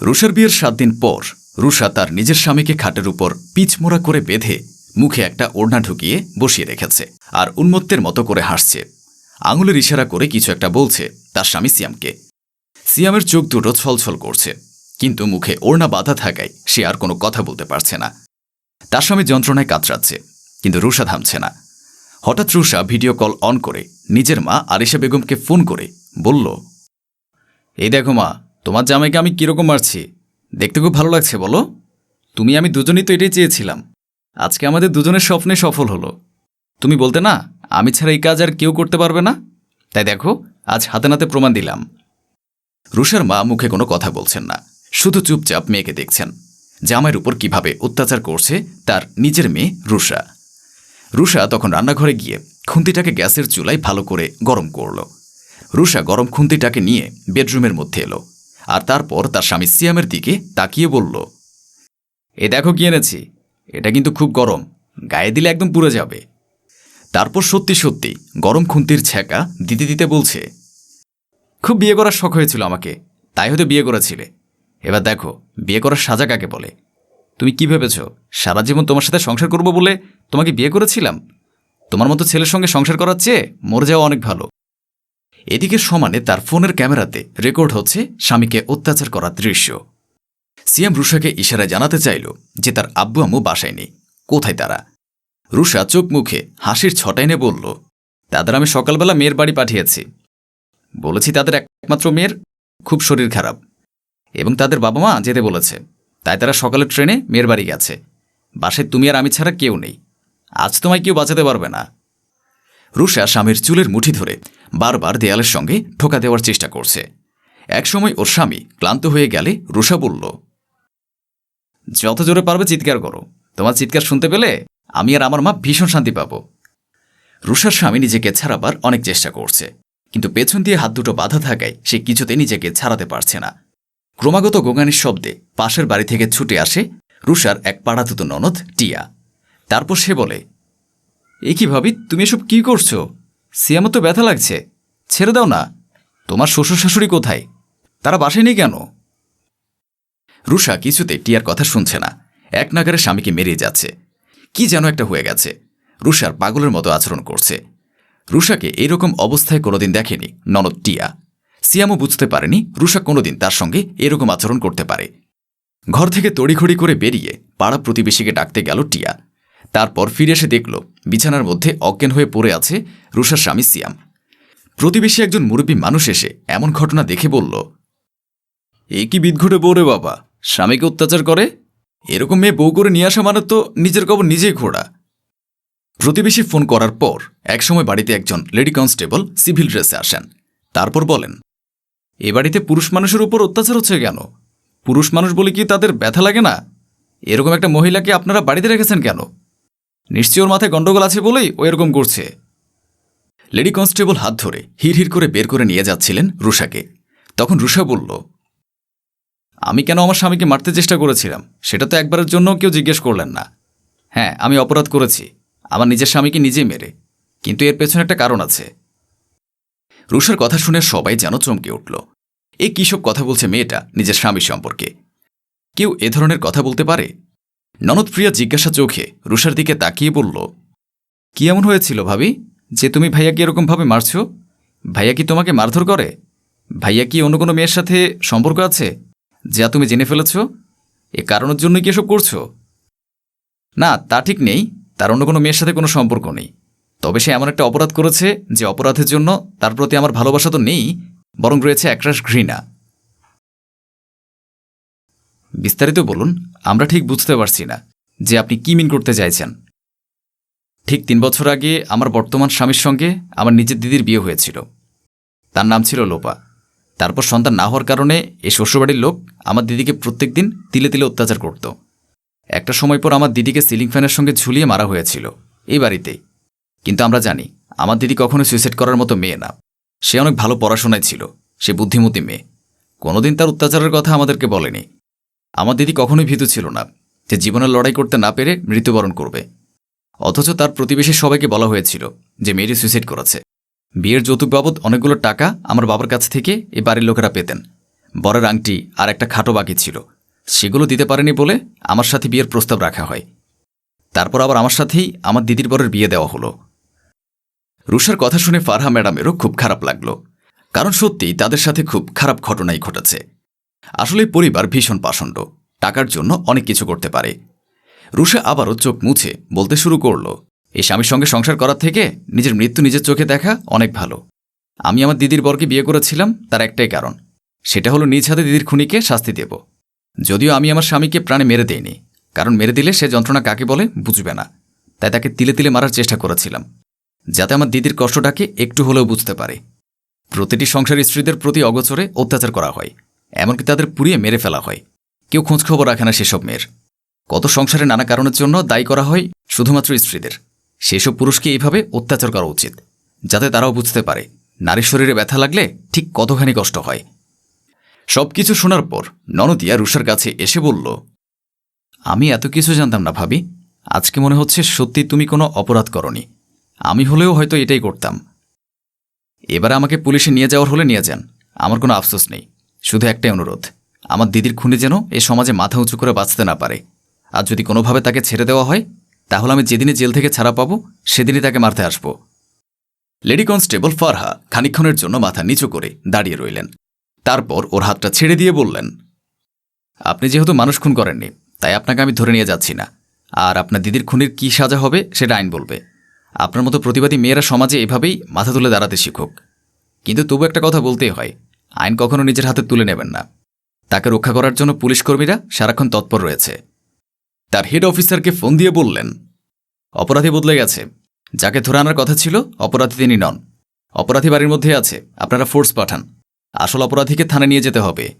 রুষার বিয়ের সাত দিন পর রুষা তার নিজের স্বামীকে খাটের উপর পিচমোড়া করে বেঁধে মুখে একটা ওড়না ঢুকিয়ে বসিয়ে রেখেছে আর উন্মত্তের মতো করে হাসছে। আঙুলের ইশারা করে কিছু একটা বলছে তার স্বামী সিয়ামকে। সিয়ামের চোখ দুটো ছলছল করছে, কিন্তু মুখে ওড়না বাধা থাকায় সে আর কোনো কথা বলতে পারছে না। তার স্বামী যন্ত্রণায় কাতরাচ্ছে, কিন্তু রুষা থামছে না। হঠাৎ রুষা ভিডিও কল অন করে নিজের মা আরিশা বেগমকে ফোন করে বলল, এই দেখো মা তোমার জামাইকে আমি কীরকম মারছি? দেখতে খুব ভালো লাগছে, বলো। তুমি, আমি দুজনেই তো এটাই চেয়েছিলাম। আজকে আমাদের দুজনের স্বপ্নে সফল হলো। তুমি বলতে না, আমি ছাড়া এই কাজ আর কেউ করতে পারবে না? তাই দেখো, আজ হাতে নাতে প্রমাণ দিলাম। রুষার মা মুখে কোনো কথা বলছেন না। শুধু চুপচাপ মেয়েকে দেখছেন। জামাইয়ের উপর কীভাবে অত্যাচার করছে, তার নিজের মেয়ে রুষা রুষা তখন রান্নাঘরে গিয়ে খুন্তিটাকে গ্যাসের চুলায় ভালো করে গরম করল। রুষা গরম খুন্তিটাকে নিয়ে বেডরুমের মধ্যে এলো। আর তারপর তার স্বামী সিয়ামের দিকে তাকিয়ে বলল, এ দেখো কি এনেছি। এটা কিন্তু খুব গরম। গায়ে দিলে একদম পুড়ে যাবে। তারপর সত্যি সত্যি গরম খুন্তির ছ্যাঁকা দিতে দিতে বলছে, খুব বিয়ে করার শখ হয়েছিল আমাকে। তাই হয়তো বিয়ে করেছিলে। এবার দেখো, বিয়ে করার সাজা কাকে বলে? তুমি কি ভেবেছ? সারা জীবন তোমার সাথে সংসার করব বলে তোমাকে বিয়ে করেছিলাম? তোমার মতো ছেলের সঙ্গে সংসার করার চেয়ে মরে যাওয়া অনেক ভালো। এদিকে সমানে তার ফোনের ক্যামেরাতে রেকর্ড হচ্ছে স্বামীকে অত্যাচার করার দৃশ্য। সিএম রুষাকে ইশারায় জানাতে চাইল যে তার আব্বু আম্মু বাসায় নেই। কোথায় তারা? রুষা চোখ মুখে হাসির ছটাইনে বলল, তাদের আমি সকালবেলা মেয়ের বাড়ি পাঠিয়েছি। বলেছি তাদের একমাত্র মেয়ের খুব শরীর খারাপ এবং তাদের বাবা মা যেতে বলেছে। তাই তারা সকালের ট্রেনে মেয়ের বাড়ি গেছে। বাসায় তুমি আর আমি ছাড়া কেউ নেই। আজ তোমায় কেউ বাঁচাতে পারবে না। রুষা স্বামীর চুলের মুঠি ধরে বারবার দেয়ালের সঙ্গে ঠোকা দেওয়ার চেষ্টা করছে। একসময় ওর স্বামী ক্লান্ত হয়ে গেলে রুষা বলল, যত জোরে পারবে চিৎকার করো। তোমার চিৎকার শুনতে পেলে আমি আর আমার মা ভীষণ শান্তি পাব। রুষার স্বামী নিজেকে ছাড়াবার অনেক চেষ্টা করছে, কিন্তু পেছন দিয়ে হাত দুটো বাধা থাকায় সে কিছুতে নিজেকে ছাড়াতে পারছে না। ক্রমাগত গোগানির শব্দে পাশের বাড়ি থেকে ছুটে আসে রুষার এক পাড়াতুতো ননদ টিয়া। তারপর সে বলে, এ কি ভাবি, তুমি এসব কি করছ? সিয়ামত তো ব্যথা লাগছে। ছেড়ে দাও না। তোমার শ্বশুর শাশুড়ি কোথায়? তারা বাসায় নেই কেন? রুষা কিছুতে টিয়ার কথা শুনছে না। এক নাগারে স্বামীকে মেরিয়ে যাচ্ছে। কি যেন একটা হয়ে গেছে। রুষার পাগলের মতো আচরণ করছে। রুষাকে এরকম অবস্থায় কোনোদিন দেখেনি ননদ টিয়া। সিয়ামও বুঝতে পারেনি রুষা কোনোদিন তার সঙ্গে এরকম আচরণ করতে পারে। ঘর থেকে তড়িঘড়ি করে বেরিয়ে পাড়া প্রতিবেশীকে ডাকতে গেল টিয়া। তারপর ফিরে এসে দেখল বিছানার মধ্যে অজ্ঞান হয়ে পড়ে আছে রুষার স্বামী সিয়াম। প্রতিবেশী একজন মুরব্বী মানুষ এসে এমন ঘটনা দেখে বলল, এ কি বিদঘটে বউ রে বাবা? স্বামীকে অত্যাচার করে? এরকম মেয়ে বউ করে নিয়ে আসা মানে তো নিজের কবর নিজেই ঘোড়া। প্রতিবেশী ফোন করার পর একসময় বাড়িতে একজন লেডি কনস্টেবল সিভিল ড্রেসে আসেন। তারপর বলেন, এ বাড়িতে পুরুষ মানুষের উপর অত্যাচার হচ্ছে কেন? পুরুষ মানুষ বলে কি তাদের ব্যথা লাগে না? এরকম একটা মহিলাকে আপনারা বাড়িতে রেখেছেন কেন? নিশ্চয় ওর মাথায় গণ্ডগোল আছে বলেই ও এরকম করছে। লেডি কনস্টেবল হাত ধরে হির হির করে বের করে নিয়ে যাচ্ছিলেন রুষাকে তখন রুষা বলল, আমি কেন আমার স্বামীকে মারতে চেষ্টা করেছিলাম? সেটা তো একবারের জন্য কেউ জিজ্ঞেস করলেন না। হ্যাঁ আমি অপরাধ করেছি। আমার নিজের স্বামীকে নিজে মেরে। কিন্তু এর পেছনে একটা কারণ আছে। রুষার কথা শুনে সবাই যেন চমকে উঠল। এ কী সব কথা বলছে মেয়েটা নিজের স্বামী সম্পর্কে? কেউ এ ধরনের কথা বলতে পারে? ননদপ্রিয়া জিজ্ঞাসা চোখে রুষার দিকে তাকিয়ে বলল, কি এমন হয়েছিল ভাবি? যে তুমি ভাইয়াকে এরকমভাবে মারছ? ভাইয়া কি তোমাকে মারধর করে? ভাইয়া কি অন্য কোনো মেয়ের সাথে সম্পর্ক আছে, যা তুমি জেনে ফেলেছ? এ কারণের জন্যই কি এসব করছ? না, তা ঠিক নেই। তার অন্য কোনো মেয়ের সাথে কোনো সম্পর্ক নেই। তবে সে এমন একটা অপরাধ করেছে যে অপরাধের জন্য তার প্রতি আমার ভালোবাসা তো নেই, বরং রয়েছে একরাশ ঘৃণা। বিস্তারিত বলুন, আমরা ঠিক বুঝতে পারছি না যে আপনি কি মিন করতে চাইছেন। ঠিক তিন বছর আগে আমার বর্তমান স্বামীর সঙ্গে আমার নিজের দিদির বিয়ে হয়েছিল। তার নাম ছিল লোপা। তারপর সন্তান না হওয়ার কারণে এই শ্বশুরবাড়ির লোক আমার দিদিকে প্রত্যেক দিন তিলে তিলে অত্যাচার করত। একটা সময় পর আমার দিদিকে সিলিং ফ্যানের সঙ্গে ঝুলিয়ে মারা হয়েছিল, এই বাড়িতেই কিন্তু আমরা জানি, আমার দিদি কখনো সুইসাইড করার মতো মেয়ে না। সে অনেক ভালো পড়াশোনায় ছিল, সে বুদ্ধিমতী মেয়ে। কোনোদিন তার অত্যাচারের কথা আমাদেরকে বলেনি। আমার দিদি কখনোই ভীতু ছিল না, যে জীবনের লড়াই করতে না পেরে মৃত্যুবরণ করবে। অথচ তার প্রতিবেশী সবাইকে বলা হয়েছিল যে মেয়েটি সুইসাইড করেছে। বিয়ের যৌতুক বাবদ অনেকগুলো টাকা আমার বাবার কাছ থেকে এ বাড়ির লোকেরা পেতেন। বরের আংটি আর একটা খাটো বাকি ছিল। সেগুলো দিতে পারেনি বলে আমার সাথে বিয়ের প্রস্তাব রাখা হয়। তারপর আবার আমার সাথেই আমার দিদির বরের বিয়ে দেওয়া হলো। রুষার কথা শুনে ফারহা ম্যাডামেরও খুব খারাপ লাগল। কারণ সত্যিই তাদের সাথে খুব খারাপ ঘটনাই ঘটেছে। আসলে পরিবার ভীষণ পাষণ্ড, টাকার জন্য অনেক কিছু করতে পারে। রুষা আবারও চোখ মুছে বলতে শুরু করল, এই স্বামীর সঙ্গে সংসার করার থেকে নিজের মৃত্যু নিজের চোখে দেখা অনেক ভালো। আমি আমার দিদির বরকে বিয়ে করেছিলাম, তার একটাই কারণ। সেটা হলো নিজ হাতে দিদির খুনিকে শাস্তি দেব। যদিও আমি আমার স্বামীকে প্রাণে মেরে দেইনি, কারণ মেরে দিলে সে যন্ত্রণা কাকে বলে বুঝবে না। তাই তাকে তিলে তিলে মারার চেষ্টা করেছিলাম, যাতে আমার দিদির কষ্টটাকে একটু হলেও বুঝতে পারে। প্রতিটি সংসার স্ত্রীদের প্রতি অগোচরে অত্যাচার করা হয়। এমনকি তাদের পুড়িয়ে মেরে ফেলা হয়। কেউ খোঁজখবর রাখে না সেসব মেয়ের। কত সংসারে নানা কারণের জন্য দায়ী করা হয় শুধুমাত্র স্ত্রীদের। সেসব পুরুষকে এইভাবে অত্যাচার করা উচিত, যাতে তারাও বুঝতে পারে নারীর শরীরে ব্যথা লাগলে ঠিক কতখানি কষ্ট হয়। সবকিছু শোনার পর ননদিয়া রুষার কাছে এসে বলল, আমি এত কিছু জানতাম না ভাবি। আজকে মনে হচ্ছে সত্যি তুমি কোনো অপরাধ করনি। আমি হলেও হয়তো এটাই করতাম। এবার আমাকে পুলিশে নিয়ে যাওয়ার হলে নিয়ে যান। আমার কোনো আফসোস নেই। শুধু একটাই অনুরোধ, আমার দিদির খুনি যেন এ সমাজে মাথা উঁচু করে বাঁচতে না পারে। আর যদি কোনোভাবে তাকে ছেড়ে দেওয়া হয়, তাহলে আমি যেদিনে জেল থেকে ছাড়া পাবো, সেদিনই তাকে মারতে আসব। লেডি কনস্টেবল ফারহা খানিক্ষণের জন্য মাথা নিচু করে দাঁড়িয়ে রইলেন। তারপর ওর হাতটা ছেড়ে দিয়ে বললেন, আপনি যেহেতু মানুষ খুন করেননি, তাই আপনাকে আমি ধরে নিয়ে যাচ্ছি না। আর আপনার দিদির খুনির কী সাজা হবে, সেটা আইন বলবে। আপনার মতো প্রতিবাদী মেয়েরা সমাজে এভাবেই মাথা তুলে দাঁড়াতে শিখুক। কিন্তু তবু একটা কথা বলতেই হয় আইন কখনো নিজের হাতে তুলে নেবেন না। তাকে রক্ষা করার জন্য পুলিশকর্মীরা সারাক্ষণ তৎপর রয়েছে। তার হেড অফিসারকে ফোন দিয়ে বললেন, অপরাধী বদলে গেছে। যাকে ধরে আনার কথা ছিল, অপরাধী তিনি নন। অপরাধী বাড়ির মধ্যে আছে। আপনারা ফোর্স পাঠান। আসল অপরাধীকে থানায় নিয়ে যেতে হবে।